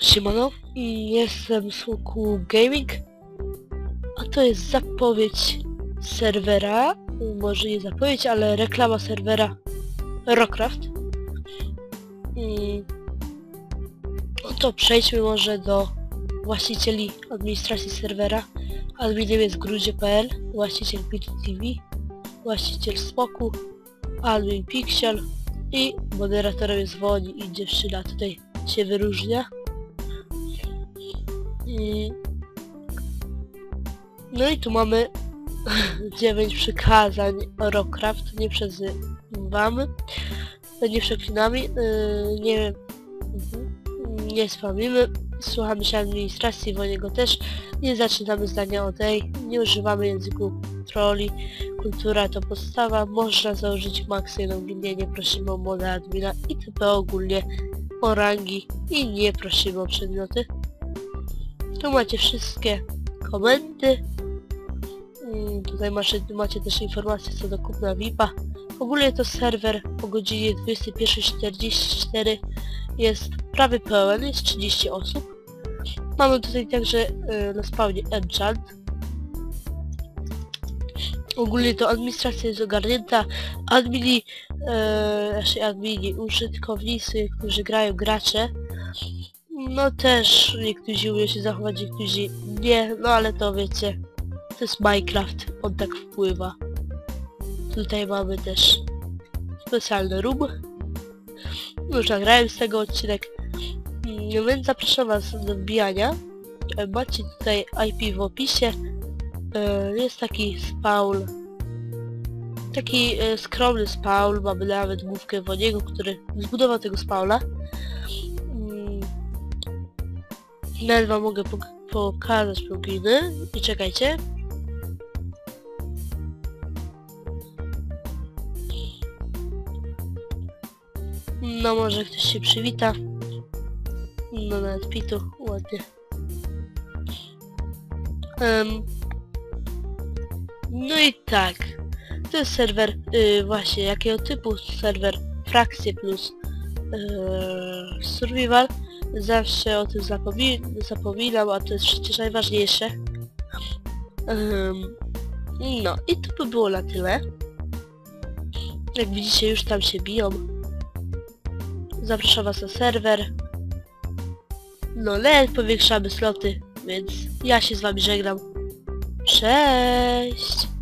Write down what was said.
Siemano, jestem Słoku Gaming, a to jest zapowiedź serwera, może nie zapowiedź, ale reklama serwera Rockcraft. Mm. No to przejdźmy może do właścicieli administracji serwera. Adminem jest grudzie.pl, właściciel Pit TV, właściciel Smoku, admin Pixel i moderatorem jest Woni i dziewczyna tutaj się wyróżnia. I... No i tu mamy 9 przykazań Rockcraft, nie przezywamy, nie przeklinamy, yy, nie, nie spamimy, słuchamy się administracji, bo niego też, nie zaczynamy zdania o tej, nie używamy języku troli, kultura to podstawa, można założyć jedną gildię, nie prosimy o modę admina i TP ogólnie o rangi i nie prosimy o przedmioty. Tu macie wszystkie komendy. Mm, Tutaj macie, macie też informacje co do kupna VIP-a. Ogólnie to serwer po godzinie 21.44 jest prawie pełen, jest 30 osób. Mamy tutaj także y, na spawnie enchant. Ogólnie to administracja jest ogarnięta. Admini, e, znaczy admini, użytkownicy, którzy grają gracze, no też niektórzy umieją się zachować, niektórzy nie, no ale to wiecie, to jest Minecraft, on tak wpływa. Tutaj mamy też specjalny room. Już nagrałem z tego odcinek, więc zapraszam was do wbijania. E, Macie tutaj IP w opisie. E, Jest taki spawn. Taki e, skromny spawn, mamy nawet główkę Woniego, który zbudował tego spawna. Mm, nawet wam mogę pok pokazać pluginy i czekajcie. No może ktoś się przywita. No nawet pitu, ładnie. Em, no i tak. To jest serwer, y, właśnie, jakiego typu serwer? Frakcje plus y, survival. Zawsze o tym zapomi zapominam, a to jest przecież najważniejsze. Em, no i to by było na tyle. Jak widzicie już tam się biją. Zapraszam was na serwer. No nawet powiększamy sloty, więc ja się z wami żegnam. Cześć!